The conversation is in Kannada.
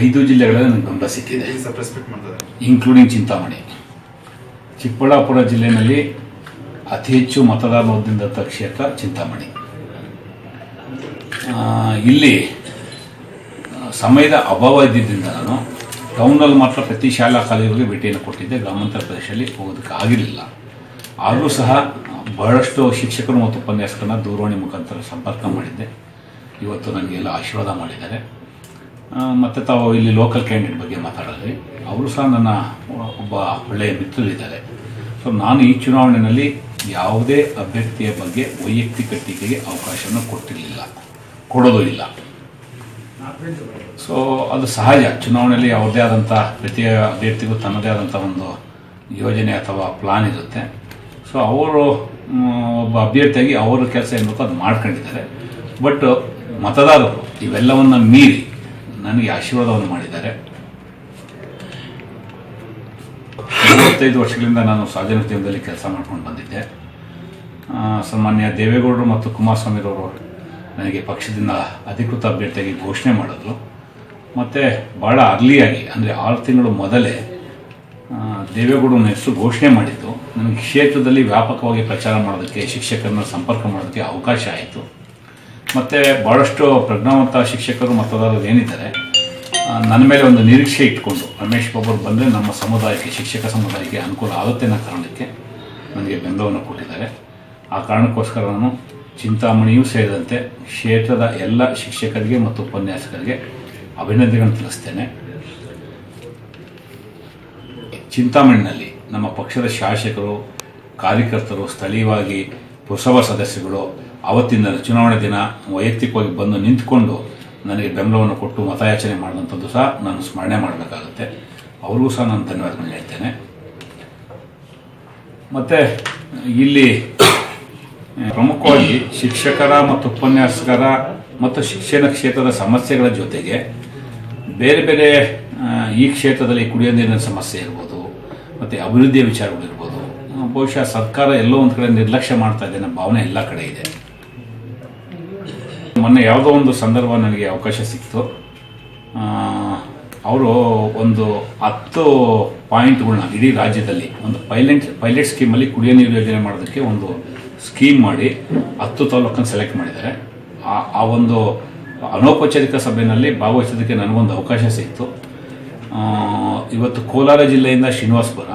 ಐದು ಜಿಲ್ಲೆಗಳಲ್ಲಿ ನನಗೆ ಗಮನ ಸಿಕ್ಕಿದೆ. ಇನ್ಕ್ಲೂಡಿಂಗ್ ಚಿಂತಾಮಣಿ. ಚಿಕ್ಕಬಳ್ಳಾಪುರ ಜಿಲ್ಲೆಯಲ್ಲಿ ಅತಿ ಹೆಚ್ಚು ತಕ್ಷೇತ್ರ ಕ್ಷೇತ್ರ ಚಿಂತಾಮಣಿ. ಇಲ್ಲಿ ಸಮಯದ ಅಭಾವ ಇದ್ದಿದ್ದರಿಂದ ನಾನು ಟೌನಲ್ಲಿ ಮಾತ್ರ ಪ್ರತಿ ಶಾಲಾ ಕಾಲೇಜುಗಳಿಗೆ ಭೇಟಿಯನ್ನು ಕೊಟ್ಟಿದ್ದೆ. ಗ್ರಾಮಾಂತರ ಪ್ರದೇಶದಲ್ಲಿ ಹೋಗೋದಕ್ಕೆ ಆಗಿರಲಿಲ್ಲ. ಆದರೂ ಸಹ ಬಹಳಷ್ಟು ಶಿಕ್ಷಕರು ಮತ್ತು ಉಪನ್ಯಾಸಕರನ್ನ ದೂರವಾಣಿ ಮುಖಾಂತರ ಸಂಪರ್ಕ ಮಾಡಿದ್ದೆ. ಇವತ್ತು ನನಗೆಲ್ಲ ಆಶೀರ್ವಾದ ಮಾಡಿದ್ದಾರೆ. ಮತ್ತು ತಾವು ಇಲ್ಲಿ ಲೋಕಲ್ ಕ್ಯಾಂಡಿಡೇಟ್ ಬಗ್ಗೆ ಮಾತಾಡಿದ್ರಿ. ಅವರು ಸಹ ನನ್ನ ಒಬ್ಬ ಒಳ್ಳೆಯ ಮಿತ್ರರಿದ್ದಾರೆ. ಸೊ ನಾನು ಈ ಚುನಾವಣೆಯಲ್ಲಿ ಯಾವುದೇ ಅಭ್ಯರ್ಥಿಯ ಬಗ್ಗೆ ವೈಯಕ್ತಿಕ ಟೀಕೆಗೆ ಅವಕಾಶವನ್ನು ಕೊಟ್ಟಿರಲಿಲ್ಲ. ಕೊಡೋದು ಇಲ್ಲ. ಸೊ ಅದು ಸಹಜ ಚುನಾವಣೆಯಲ್ಲಿ ಯಾವುದೇ ಆದಂಥ ಪ್ರತಿ ಅಭ್ಯರ್ಥಿಗೂ ತನ್ನದೇ ಆದಂಥ ಒಂದು ಯೋಜನೆ ಅಥವಾ ಪ್ಲಾನ್ ಇರುತ್ತೆ. ಸೊ ಅವರು ಒಬ್ಬ ಅಭ್ಯರ್ಥಿಯಾಗಿ ಅವರ ಕೆಲಸ ಏನಪ್ಪ ಅದು ಮಾಡ್ಕೊಂಡಿದ್ದಾರೆ. ಬಟ್ ಮತದಾರರು ಇವೆಲ್ಲವನ್ನು ಮೀರಿ ನನಗೆ ಆಶೀರ್ವಾದವನ್ನು ಮಾಡಿದ್ದಾರೆ. ಮೂವತ್ತೈದು ವರ್ಷಗಳಿಂದ ನಾನು ಸಾರ್ವಜನಿಕೋದ್ಯಮದಲ್ಲಿ ಕೆಲಸ ಮಾಡ್ಕೊಂಡು ಬಂದಿದ್ದೆ. ಸಾಮಾನ್ಯ ದೇವೇಗೌಡರು ಮತ್ತು ಕುಮಾರಸ್ವಾಮಿರವರು ನನಗೆ ಪಕ್ಷದಿಂದ ಅಧಿಕೃತ ಅಭ್ಯರ್ಥಿಯಾಗಿ ಘೋಷಣೆ ಮಾಡಿದ್ರು. ಮತ್ತು ಭಾಳ ಅರ್ಲಿಯಾಗಿ ಅಂದರೆ ಆರು ತಿಂಗಳು ಮೊದಲೇ ಆ, ದೇವೇಗೌಡರನ್ನ ಹೆಸರು ಘೋಷಣೆ ಮಾಡಿದ್ದು ನನಗೆ ಕ್ಷೇತ್ರದಲ್ಲಿ ವ್ಯಾಪಕವಾಗಿ ಪ್ರಚಾರ ಮಾಡೋದಕ್ಕೆ ಶಿಕ್ಷಕರನ್ನ ಸಂಪರ್ಕ ಮಾಡೋದಕ್ಕೆ ಅವಕಾಶ ಆಯಿತು. ಮತ್ತು ಭಾಳಷ್ಟು ಪ್ರಜ್ಞಾವಂತ ಶಿಕ್ಷಕರು ಮತದಾರರು ಏನಿದ್ದಾರೆ ನನ್ನ ಮೇಲೆ ಒಂದು ನಿರೀಕ್ಷೆ ಇಟ್ಕೊಂಡು ರಮೇಶ್ ಬಾಬು ಬಂದರೆ ನಮ್ಮ ಸಮುದಾಯಕ್ಕೆ ಶಿಕ್ಷಕ ಸಮುದಾಯಕ್ಕೆ ಅನುಕೂಲ ಆಗುತ್ತೆ ಅನ್ನೋ ಕಾರಣಕ್ಕೆ ನನಗೆ ಬೆಂಬಲವನ್ನು ಕೊಟ್ಟಿದ್ದಾರೆ. ಆ ಕಾರಣಕ್ಕೋಸ್ಕರ ನಾನು ಚಿಂತಾಮಣಿಯೂ ಸೇರಿದಂತೆ ಕ್ಷೇತ್ರದ ಎಲ್ಲ ಶಿಕ್ಷಕರಿಗೆ ಮತ್ತು ಉಪನ್ಯಾಸಕರಿಗೆ ಅಭಿನಂದನೆಗಳನ್ನು ತಿಳಿಸ್ತೇನೆ. ಚಿಂತಾಮಣಿನಲ್ಲಿ ನಮ್ಮ ಪಕ್ಷದ ಶಾಸಕರು, ಕಾರ್ಯಕರ್ತರು, ಸ್ಥಳೀಯವಾಗಿ ಪುರಸಭಾ ಸದಸ್ಯರುಗಳು ಅವತ್ತಿನ ಚುನಾವಣೆ ದಿನ ವೈಯಕ್ತಿಕವಾಗಿ ಬಂದು ನಿಂತ್ಕೊಂಡು ನನಗೆ ಬೆಂಬಲವನ್ನು ಕೊಟ್ಟು ಮತಯಾಚನೆ ಮಾಡುವಂಥದ್ದು ಸಹ ನಾನು ಸ್ಮರಣೆ ಮಾಡಬೇಕಾಗುತ್ತೆ. ಅವರಿಗೂ ಸಹ ನಾನು ಧನ್ಯವಾದಗಳನ್ನ ಹೇಳ್ತೇನೆ. ಮತ್ತು ಇಲ್ಲಿ ಪ್ರಮುಖವಾಗಿ ಶಿಕ್ಷಕರ ಮತ್ತು ಉಪನ್ಯಾಸಕರ ಮತ್ತು ಶಿಕ್ಷಣ ಕ್ಷೇತ್ರದ ಸಮಸ್ಯೆಗಳ ಜೊತೆಗೆ ಬೇರೆ ಬೇರೆ ಈ ಕ್ಷೇತ್ರದಲ್ಲಿ ಕುಡಿಯೋ ನೀರಿನ ಸಮಸ್ಯೆ ಇರ್ಬೋದು ಮತ್ತು ಅಭಿವೃದ್ಧಿಯ ವಿಚಾರಗಳಿರ್ಬೋದು ಬಹುಶಃ ಸರ್ಕಾರ ಎಲ್ಲೋ ಒಂದು ಕಡೆ ನಿರ್ಲಕ್ಷ್ಯ ಮಾಡ್ತಾ ಇದೆ ಅನ್ನೋ ಭಾವನೆ ಎಲ್ಲ ಕಡೆ ಇದೆ. ಮೊನ್ನೆ ಯಾವುದೋ ಒಂದು ಸಂದರ್ಭ ನನಗೆ ಅವಕಾಶ ಸಿಕ್ತು. ಅವರು ಒಂದು ಹತ್ತು ಪಾಯಿಂಟ್ಗಳನ್ನ ಇಡೀ ರಾಜ್ಯದಲ್ಲಿ ಒಂದು ಪೈಲಟ್ ಪೈಲೆಟ್ ಸ್ಕೀಮಲ್ಲಿ ಕುಡಿಯೋ ನೀರು ಯೋಜನೆ ಮಾಡೋದಕ್ಕೆ ಒಂದು ಸ್ಕೀಮ್ ಮಾಡಿ ಹತ್ತು ತಾಲೂಕನ್ನು ಸೆಲೆಕ್ಟ್ ಮಾಡಿದ್ದಾರೆ. ಆ ಒಂದು ಅನೌಪಚಾರಿಕ ಸಭೆಯಲ್ಲಿ ಭಾಗವಹಿಸೋದಕ್ಕೆ ನನಗೊಂದು ಅವಕಾಶ ಸಿಕ್ತು. ಇವತ್ತು ಕೋಲಾರ ಜಿಲ್ಲೆಯಿಂದ ಶ್ರೀನಿವಾಸಪುರ.